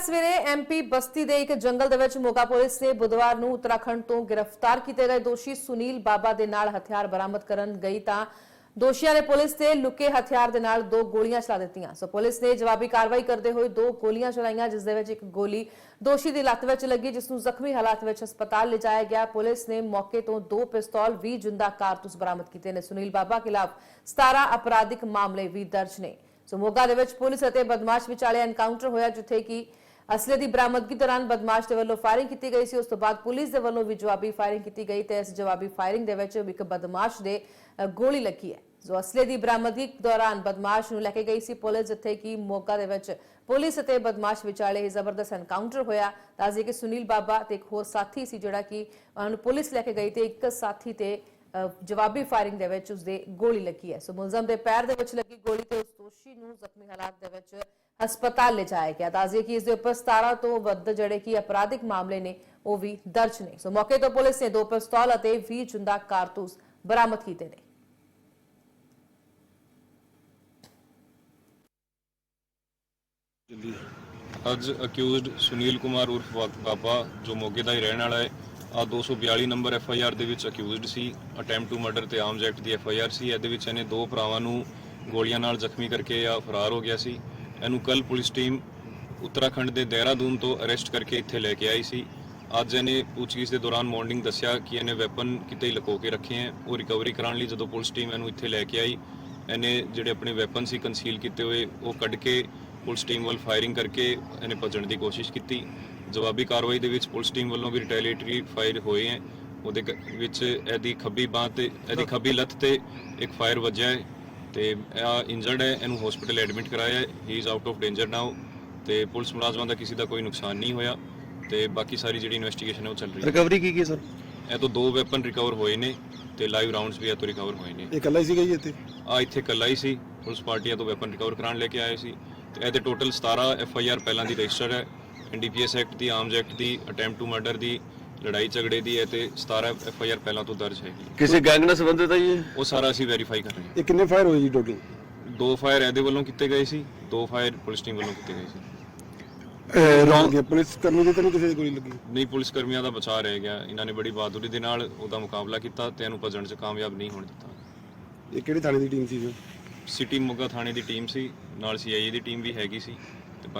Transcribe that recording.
ਸਵੇਰੇ ਐਮਪੀ ਬਸਤੀ ਦੇ ਇੱਕ ਜੰਗਲ ਦੇ ਵਿੱਚ ਮੋਗਾ ਪੁਲਿਸ ਨੇ ਬੁੱਧਵਾਰ ਨੂੰ ਉੱਤਰਾਖੰਡ ਤੋਂ ਗ੍ਰਿਫਤਾਰ ਕੀਤੇ ਗਏ ਦੋਸ਼ੀ ਸੁਨੀਲ ਬਾਬਾ ਦੇ ਨਾਲ ਹਥਿਆਰ ਬਰਾਮਦ ਕਰਨ ਗਈ ਤਾਂ ਦੋਸ਼ੀਆਂ ਨੇ ਪੁਲਿਸ ਤੇ ਲੁਕੇ ਹਥਿਆਰ ਦੇ ਨਾਲ ਦੋ ਗੋਲੀਆਂ ਚਲਾ ਦਿੱਤੀਆਂ। ਸੋ ਪੁਲਿਸ ਨੇ ਜਵਾਬੀ ਕਾਰਵਾਈ ਕਰਦੇ ਹੋਏ ਦੋ ਗੋਲੀਆਂ ਚਲਾਈਆਂ, ਜਿਸ ਦੇ ਵਿੱਚ ਇੱਕ ਗੋਲੀ ਦੋਸ਼ੀ ਦੀ ਲੱਤ ਵਿੱਚ ਲੱਗੀ, ਜਿਸ ਨੂੰ ਜ਼ਖਮੀ ਹਾਲਾਤ ਵਿੱਚ ਹਸਪਤਾਲ ਲਿਜਾਇਆ ਗਿਆ। ਪੁਲਿਸ ਨੇ ਮੌਕੇ ਤੋਂ ਦੋ ਪਿਸਤੌਲ 20 ਜਿੰਦਾ ਕਾਰਤੂਸ ਬਰਾਮਦ ਕੀਤੇ ਨੇ। ਸੁਨੀਲ ਬਾਬਾ ਖਿਲਾਫ 17 ਅਪਰਾਧਿਕ ਮਾਮਲੇ ਵੀ ਦਰਜ ਨੇ। ਸੋ ਮੋਗਾ ਦੇ ਵਿੱਚ ਪੁਲਿਸ ਅਤੇ ਬਦਮਾਸ਼ ਵਿਚਾਲੇ ਐਨਕਾਊਂਟਰ ਹੋਇਆ, ਜਿੱਥੇ ਕਿ ਅਸਲੇ ਦੀ ਬਰਾਮਦਗੀ ਦੌਰਾਨ ਬਦਮਾਸ਼ ਦੇ ਵੱਲੋਂ ਫਾਇਰਿੰਗ ਕੀਤੀ ਗਈ ਸੀ। ਉਸ ਤੋਂ ਬਾਅਦ ਪੁਲਿਸ ਦੇ ਵੱਲੋਂ ਵੀ ਜਵਾਬੀ ਫਾਇਰਿੰਗ ਕੀਤੀ ਗਈ ਤੇ ਇਸ ਜਵਾਬੀ ਫਾਇਰਿੰਗ ਦੇ ਵਿੱਚ ਇੱਕ ਬਦਮਾਸ਼ ਦੇ ਗੋਲੀ ਲੱਗੀ ਹੈ। ਜੋ ਅਸਲੇ ਦੀ ਬਰਾਮਦਗੀ ਦੌਰਾਨ ਬਦਮਾਸ਼ ਨੂੰ ਲੈ ਕੇ ਗਈ ਸੀ ਪੁਲਿਸ, ਜਿੱਥੇ ਕਿ ਮੋਗਾ ਦੇ ਵਿੱਚ ਪੁਲਿਸ ਅਤੇ ਬਦਮਾਸ਼ ਵਿਚਾਲੇ ਜ਼ਬਰਦਸਤ ਐਨਕਾਊਂਟਰ ਹੋਇਆ। ਦੱਸਦੇ ਕਿ ਸੁਨੀਲ ਬਾਬਾ ਤੇ ਇੱਕ ਹੋਰ ਸਾਥੀ ਸੀ ਜਿਹੜਾ ਕਿ ਉਹਨਾਂ ਨੂੰ ਪੁਲਿਸ ਲੈ ਕੇ ਗਈ ਤੇ ਇੱਕ ਸਾਥੀ ਤੇ ਜਵਾਬੀ ਫਾਇਰਿੰਗ ਦੇ ਵਿੱਚ ਉਸਦੇ ਗੋਲੀ ਲੱਗੀ ਹੈ। ਸੋ ਮੁਲਜ਼ਮ ਦੇ ਪੈਰ ਦੇ ਵਿੱਚ ਲੱਗੀ ਗੋਲੀ ਤੇ ਉਸ ਦੋਸ਼ੀ ਨੂੰ ਜ਼ਖਮੀ ਹਾਲਾਤ ਦੇ ਵਿੱਚ ਹਸਪਤਾਲ ਲਿਜਾਇਆ ਗਿਆ। ਦੱਸਦੇ ਕਿ ਇਸ ਦੇ ਉੱਪਰ 17 ਤੋਂ ਵੱਧ ਜਿਹੜੇ ਕਿ ਅਪਰਾਧਿਕ ਮਾਮਲੇ ਨੇ, ਉਹ ਵੀ ਦਰਜ ਨੇ। ਸੋ ਮੌਕੇ ਤੋਂ ਪੁਲਿਸ ਨੇ ਦੋ ਪਿਸਤੌਲ ਅਤੇ 20 ਜਿੰਦਾ ਕਾਰਤੂਸ ਬਰਾਮਦ ਕੀਤੇ ਨੇ। ਅੱਜ ਅਕਿਊਜ਼ਡ ਸੁਨੀਲ ਕੁਮਾਰ ਉਰਫ ਵਾ- ਬਾਬਾ, ਜੋ ਮੋਗੇ ਦਾ ਹੀ ਰਹਿਣ ਵਾਲਾ ਹੈ ਆ 242 ਨੰਬਰ ਐਫ ਆਈ ਆਰ ਦੇ ਵਿੱਚ ਅਕਿਊਜ਼ਡ ਸੀ। ਅਟੈਂਪਟ ਟੂ ਮਰਡਰ ਤੇ ਆਰਮਸ ਐਕਟ ਦੀ ਐਫ ਆਈ ਆਰ ਸੀ। ਇਹਦੇ ਵਿੱਚ ਇਹਨੇ ਦੋ ਭਰਾਵਾਂ ਨੂੰ ਗੋਲੀਆਂ ਨਾਲ ਜ਼ਖਮੀ ਕਰਕੇ ਆ ਫਰਾਰ ਹੋ ਗਿਆ ਸੀ। ਇਹਨੂੰ ਕੱਲ ਪੁਲਿਸ ਟੀਮ ਉੱਤਰਾਖੰਡ ਦੇ ਦੇਹਰਾਦੂਨ ਤੋਂ ਅਰੈਸਟ ਕਰਕੇ ਇੱਥੇ ਲੈ ਕੇ ਆਈ ਸੀ। ਅੱਜ ਇਹਨੇ ਪੁੱਛਗਿੱਛ ਦੇ ਦੌਰਾਨ ਮਾਰਨਿੰਗ ਦੱਸਿਆ ਕਿ ਇਹਨੇ ਵੈਪਨ ਕਿਤੇ ਹੀ ਲੁਕੋ ਕੇ ਰੱਖੇ ਹੈ। ਉਹ ਰਿਕਵਰੀ ਕਰਾਉਣ ਲਈ ਜਦੋਂ ਪੁਲਿਸ ਟੀਮ ਇਹਨੂੰ ਇੱਥੇ ਲੈ ਕੇ ਆਈ, ਇਹਨੇ ਜਿਹੜੇ ਆਪਣੇ ਵੈਪਨ ਸੀ ਕੰਸੀਲ ਕੀਤੇ ਹੋਏ, ਉਹ ਕੱਢ ਕੇ ਪੁਲਿਸ ਟੀਮ ਵੱਲ ਫਾਇਰਿੰਗ ਕਰਕੇ ਇਹਨੇ ਭੱਜਣ ਦੀ ਕੋਸ਼ਿਸ਼ ਕੀਤੀ। ਜਵਾਬੀ ਕਾਰਵਾਈ ਦੇ ਵਿੱਚ ਪੁਲਿਸ ਟੀਮ ਵੱਲੋਂ ਵੀ ਰਿਟੈਲੀਏਟਰੀ ਫਾਇਰ ਹੋਏ ਹੈ। ਉਹਦੇ ਕ- ਵਿੱਚ ਇਹਦੀ ਖੱਬੀ ਬਾਹ ਤੇ ਇਹਦੀ ਖੱਬੀ ਲੱਤ ਤੇ ਇੱਕ ਫਾਇਰ ਵੱਜਿਆ ਹੈ ਤੇ ਇੰਜਰਡ ਹੈ ਇਹਨੂੰ ਹਸਪੀਟਲ ਐਡਮਿਟ ਕਰਾਇਆ ਹੈ। He is out of danger now ਤੇ ਪੁਲਿਸ ਮੁਲਾਜ਼ਮਾਂ ਦਾ ਕਿਸੇ ਦਾ ਕੋਈ ਨੁਕਸਾਨ ਨਹੀਂ ਹੋਇਆ ਤੇ ਬਾਕੀ ਸਾਰੀ ਜਿਹੜੀ ਇਨਵੈਸਟੀਗੇਸ਼ਨ ਹੈ ਉਹ ਚੱਲ ਰਹੀ ਹੈ। ਰਿਕਵਰੀ ਕੀ ਕੀ ਸਰ ਇਹ ਤੋਂ ਦੋ ਵੈਪਨ ਰਿਕਵਰ ਹੋਏ ਨੇ ਤੇ ਲਾਈਵ ਰਾਉਂਡਸ ਵੀ ਇਹ ਤੋਂ ਰਿਕਵਰ ਹੋਏ ਨੇ। ਇਹ ਇਕੱਲਾ ਹੀ ਸੀਗਾ ਜੀ ਇੱਥੇ? ਆ ਇੱਥੇ ਕੱਲਾ ਹੀ ਸੀ। ਪੁਲਿਸ ਪਾਰਟੀਆਂ ਤੋਂ ਵੈਪਨ ਰਿਕਵਰ ਕਰਾਉਣ ਲੈ ਕੇ ਆਏ ਸੀ ਤੇ ਇਹਦੇ ਟੋਟਲ 17 ਐਫ ਆਈ ਆਰ ਪਹਿਲਾਂ ਦੀ ਰਜਿਸਟਰ ਹੈ। ਐਨਡੀਪੀਐਸ ਐਕਟ ਦੀ ਆਰਮਸ ਐਕਟ ਦੀ ਅਟੈਂਪਟ ਟੂ ਮਰਡਰ ਦੀ ਲੜਾਈ ਝਗੜੇ ਦੀ ਹੈ ਤੇ 17 ਐਫ ਆਈ ਆਰ ਪਹਿਲਾਂ ਤੋਂ ਦਰਜ ਹੈਗੀ ਹੈ। ਕਿਸੇ ਗੈਂਗ ਨਾਲ ਸੰਬੰਧਿਤ ਹੈ ਜੀ ਇਹ? ਉਹ ਸਾਰਾ ਅਸੀਂ ਵੈਰੀਫਾਈ ਕਰ ਰਹੇ ਹਾਂ। ਇਹ ਕਿੰਨੇ ਫਾਇਰ ਹੋਏ ਜੀ ਟੋਟਲ ਦੋ ਫਾਇਰ ਇਹਦੇ ਵੱਲੋਂ ਕੀਤੇ ਗਏ ਸੀ ਦੋ ਫਾਇਰ ਪੁਲਿਸ ਟੀਮ ਵੱਲੋਂ ਕੀਤੇ ਗਏ ਸੀ। ਰੌਂਗ ਹੈ। ਪੁਲਿਸ ਕਰਮੀ ਦੇ ਤਾਂ ਨਹੀਂ ਕਿਸੇ ਦੀ ਗੋਲੀ ਲੱਗੀ? ਨਹੀਂ ਪੁਲਿਸ ਕਰਮੀਆਂ ਦਾ ਬਚਾਅ ਰਹਿ ਗਿਆ। ਇਹਨਾਂ ਨੇ ਬੜੀ ਬਹਾਦਰੀ ਦੇ ਨਾਲ ਉਹਦਾ ਮੁਕਾਬਲਾ ਕੀਤਾ ਤੇ ਇਹਨੂੰ ਭੱਜਣ 'ਚ ਕਾਮਯਾਬ ਨਹੀਂ ਹੋਣ ਦਿੱਤਾ। ਇਹ ਕਿਹੜੀ ਥਾਣੇ ਦੀ ਟੀਮ ਸੀ ਜੀ? ਸਿਟੀ ਮੋਗਾ ਥਾਣੇ ਦੀ ਟੀਮ ਸੀ ਨਾਲ ਸੀਆਈਏ ਦੀ ਟੀਮ ਵੀ ਹੈਗੀ ਸੀ ਤੇ ਬਾਕੀ